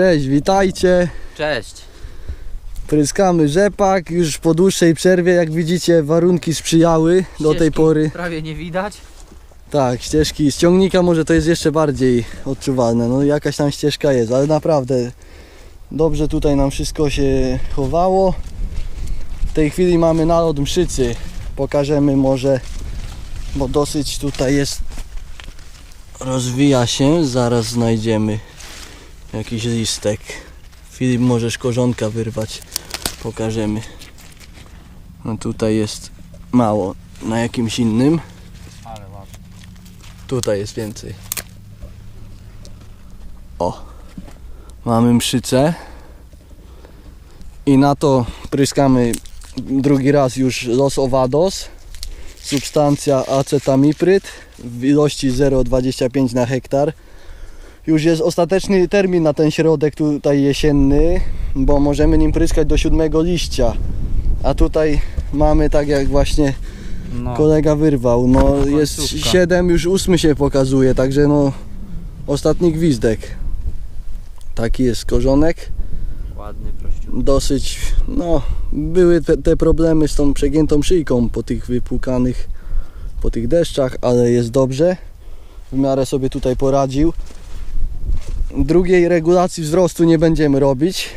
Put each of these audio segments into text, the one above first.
Cześć, witajcie. Cześć. Pryskamy rzepak już po dłuższej przerwie. Jak widzicie, warunki sprzyjały do tej Ścieżki pory. Prawie nie widać. Tak, ścieżki z ciągnika może to jest jeszcze bardziej odczuwalne. No jakaś tam ścieżka jest, ale naprawdę dobrze tutaj nam wszystko się chowało. W tej chwili mamy nalot mszycy. Pokażemy może, bo dosyć tutaj jest rozwija się. Zaraz znajdziemy jakiś listek. Filip możesz korzonka wyrwać. Pokażemy. No tutaj jest mało. Na jakimś innym. Ale ładnie. Tutaj jest więcej. O. Mamy mszycę. I na to pryskamy drugi raz już Los Ovados. Substancja acetamipryt w ilości 0,25 na hektar. Już jest ostateczny termin na ten środek tutaj jesienny, bo możemy nim pryskać do 7 liścia. A tutaj mamy tak jak właśnie No. kolega wyrwał. No Końcówka. jest 7, już 8 się pokazuje, także no ostatni gwizdek. Taki jest korzonek. Ładny, prościutki. Dosyć, no były te, te problemy z tą przegiętą szyjką po tych wypłukanych, po tych deszczach, ale jest dobrze. W miarę sobie tutaj poradził. Drugiej regulacji wzrostu nie będziemy robić.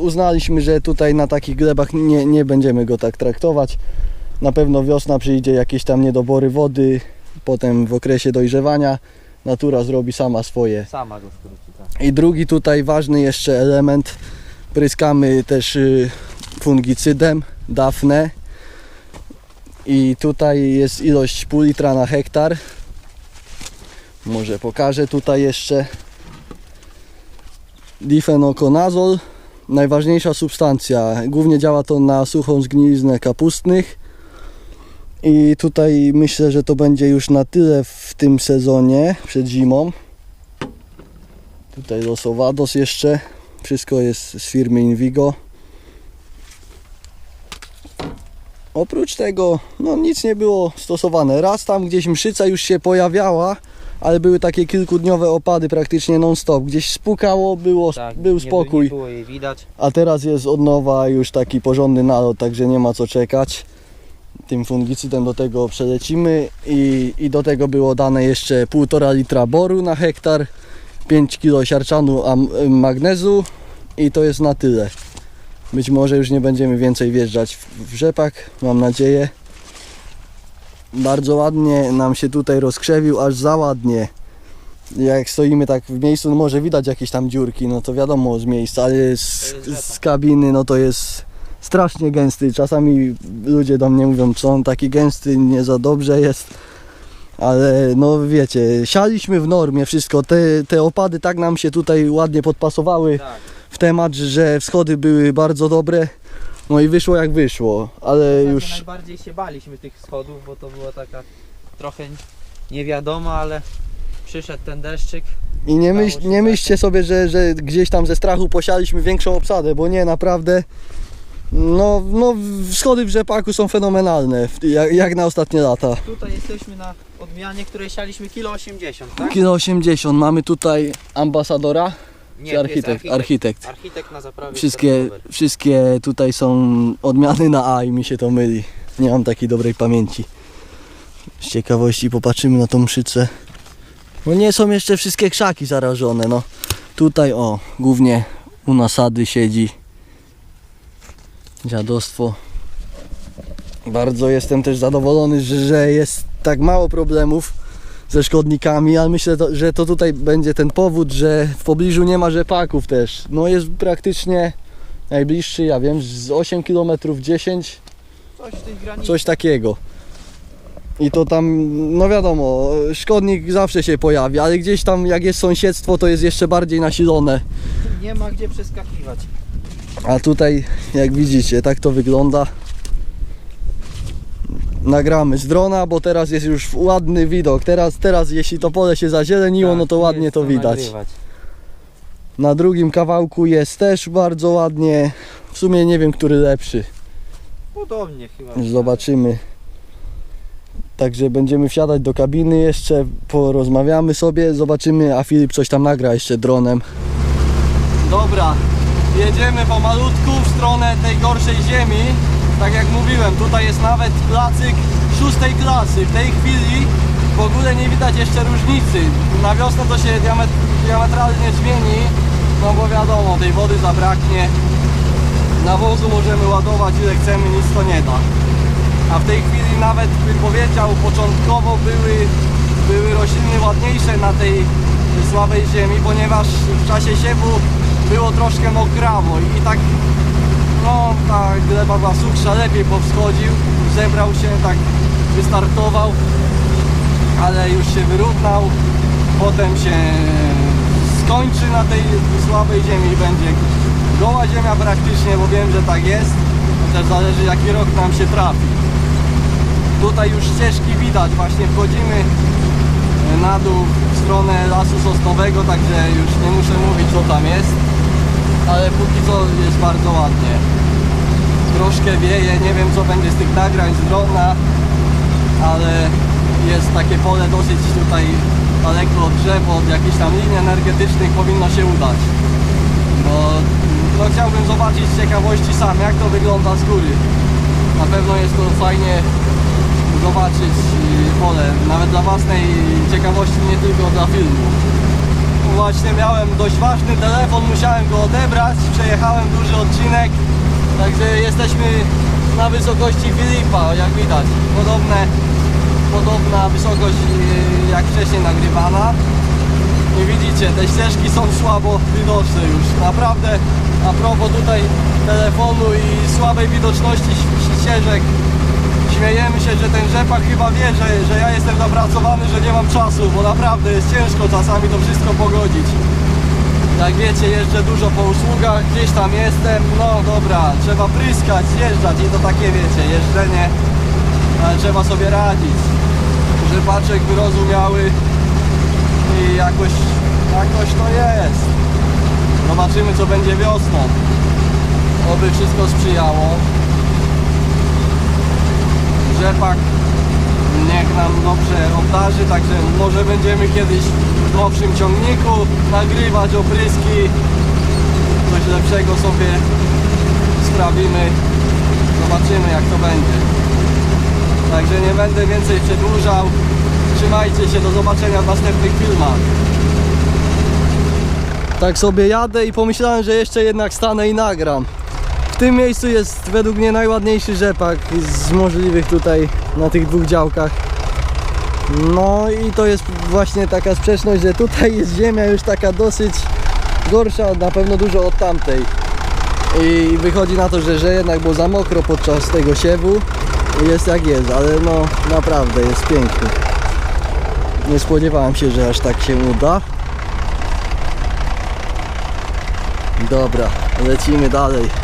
Uznaliśmy, że tutaj na takich glebach nie, nie będziemy go tak traktować. Na pewno wiosna przyjdzie jakieś tam niedobory wody, potem w okresie dojrzewania natura zrobi sama swoje. Sama go skróci, tak. I drugi tutaj ważny jeszcze element, pryskamy też y, fungicydem Dafne i tutaj jest ilość pół litra na hektar. Może pokażę tutaj jeszcze difenokonazol, najważniejsza substancja. Głównie działa to na suchą zgniliznę kapustnych. I tutaj myślę, że to będzie już na tyle w tym sezonie przed zimą. Tutaj Los Ovados jeszcze. Wszystko jest z firmy Invigo. Oprócz tego, no nic nie było stosowane. Raz tam gdzieś mszyca już się pojawiała, ale były takie kilkudniowe opady praktycznie non-stop. Gdzieś spukało, było, tak był nie, spokój. Nie było jej widać. A teraz jest od nowa już taki porządny nalot, także nie ma co czekać. Tym fungicydem do tego przelecimy i, i do tego było dane jeszcze 1,5 litra boru na hektar, 5 kg siarczanu magnezu i to jest na tyle. Być może już nie będziemy więcej wjeżdżać w rzepak, mam nadzieję. Bardzo ładnie nam się tutaj rozkrzewił, aż za ładnie. Jak stoimy tak w miejscu, no może widać jakieś tam dziurki, no to wiadomo z miejsca, ale z, z kabiny no to jest strasznie gęsty. Czasami ludzie do mnie mówią, co on taki gęsty, nie za dobrze jest. Ale no wiecie, sialiśmy w normie wszystko. Te, te opady tak nam się tutaj ładnie podpasowały Tak. w temat, że wschody były bardzo dobre. No i wyszło jak wyszło, ale Już... już Najbardziej się baliśmy tych schodów, bo to była taka trochę niewiadoma, ale przyszedł ten deszczyk. I nie, myśl, nie myślcie sobie, że, że gdzieś tam ze strachu posialiśmy większą obsadę, bo nie, naprawdę. No, no wschody w rzepaku są fenomenalne, jak, jak na ostatnie lata. Tutaj jesteśmy na odmianie, której sialiśmy kilo 80, tak? Kilo 80, mamy tutaj ambasadora, Nie, czy to jest architekt? Architekt. Architekt na zaprawie. Wszystkie, wszystkie tutaj są odmiany na A i mi się to myli. Nie mam takiej dobrej pamięci. Z ciekawości popatrzymy na tą mszycę. No nie są jeszcze wszystkie krzaki zarażone, no. Tutaj o, głównie u nasady siedzi dziadostwo. Bardzo jestem też zadowolony, że, że jest tak mało problemów ze szkodnikami, ale myślę, to, że to tutaj będzie ten powód, że w pobliżu nie ma rzepaków też. No jest praktycznie najbliższy, ja wiem, z 8 km 10, Coś coś takiego. I to tam, no wiadomo, szkodnik zawsze się pojawi, ale gdzieś tam jak jest sąsiedztwo, to jest jeszcze bardziej nasilone. Nie ma gdzie przeskakiwać. A tutaj, jak widzicie, tak to wygląda. Nagramy z drona, bo teraz jest już ładny widok. Teraz, teraz jeśli to pole się zazieleniło, Tak, no to ładnie to widać. nagrywać. Na drugim kawałku jest też bardzo ładnie. W sumie nie wiem, który lepszy. Podobnie chyba. Zobaczymy. Także będziemy wsiadać do kabiny jeszcze, porozmawiamy sobie, zobaczymy, a Filip coś tam nagra jeszcze dronem. Dobra, jedziemy pomalutku w stronę tej gorszej ziemi. Tak jak mówiłem, tutaj jest nawet placyk szóstej klasy. W tej chwili w ogóle nie widać jeszcze różnicy. Na wiosnę to się diamet- diametralnie zmieni, no bo wiadomo, tej wody zabraknie. Nawozu możemy ładować ile chcemy, nic to nie da. A w tej chwili nawet bym powiedział, początkowo były, były rośliny ładniejsze na tej słabej ziemi, ponieważ w czasie siewu było troszkę mokrawo i tak no ta gleba była suchsza, lepiej powschodził, zebrał się, tak wystartował, ale już się wyrównał, potem się skończy na tej słabej ziemi i będzie goła ziemia praktycznie, bo wiem, że tak jest, też zależy jaki rok nam się trafi. Tutaj już ścieżki widać, właśnie wchodzimy na dół w stronę lasu sosnowego, także już nie muszę mówić co tam jest, ale póki co jest bardzo ładnie. Troszkę wieje, nie wiem co będzie z tych nagrań z drona, ale jest takie pole dosyć tutaj daleko od drzew, od jakichś tam linii energetycznych powinno się udać. Bo no, chciałbym zobaczyć z ciekawości sam jak to wygląda z góry. Na pewno jest to fajnie zobaczyć y, pole, nawet dla własnej ciekawości, nie tylko dla filmu. Właśnie miałem dość ważny telefon, musiałem go odebrać, przejechałem duży odcinek, także jesteśmy na wysokości Filipa, jak widać. Podobne, podobna wysokość y, jak wcześniej nagrywana. I widzicie, te ścieżki są słabo widoczne już. Naprawdę, a propos tutaj telefonu i słabej widoczności ścieżek, śmiejemy się, że ten rzepak chyba wie, że, że ja jestem zapracowany, że nie mam czasu, bo naprawdę jest ciężko czasami to wszystko pogodzić. Jak wiecie, jeżdżę dużo po usługach, gdzieś tam jestem, no dobra, trzeba pryskać, zjeżdżać i to takie wiecie, jeżdżenie, ale trzeba sobie radzić. Rzepaczek wyrozumiały i jakoś, jakoś to jest. Zobaczymy co będzie wiosną. Oby wszystko sprzyjało. Rzepak niech nam dobrze obdarzy, także może będziemy kiedyś w nowszym ciągniku nagrywać opryski. Coś lepszego sobie sprawimy. Zobaczymy jak to będzie. Także nie będę więcej przedłużał. Trzymajcie się, do zobaczenia w następnych filmach. Tak sobie jadę i pomyślałem, że jeszcze jednak stanę i nagram. W tym miejscu jest według mnie najładniejszy rzepak z możliwych tutaj na tych dwóch działkach. No i to jest właśnie taka sprzeczność, że tutaj jest ziemia już taka dosyć gorsza na pewno dużo od tamtej. I wychodzi na to, że, że jednak było za mokro podczas tego siewu. Jest jak jest, ale no naprawdę jest piękny. Nie spodziewałem się, że aż tak się uda. Dobra, lecimy dalej.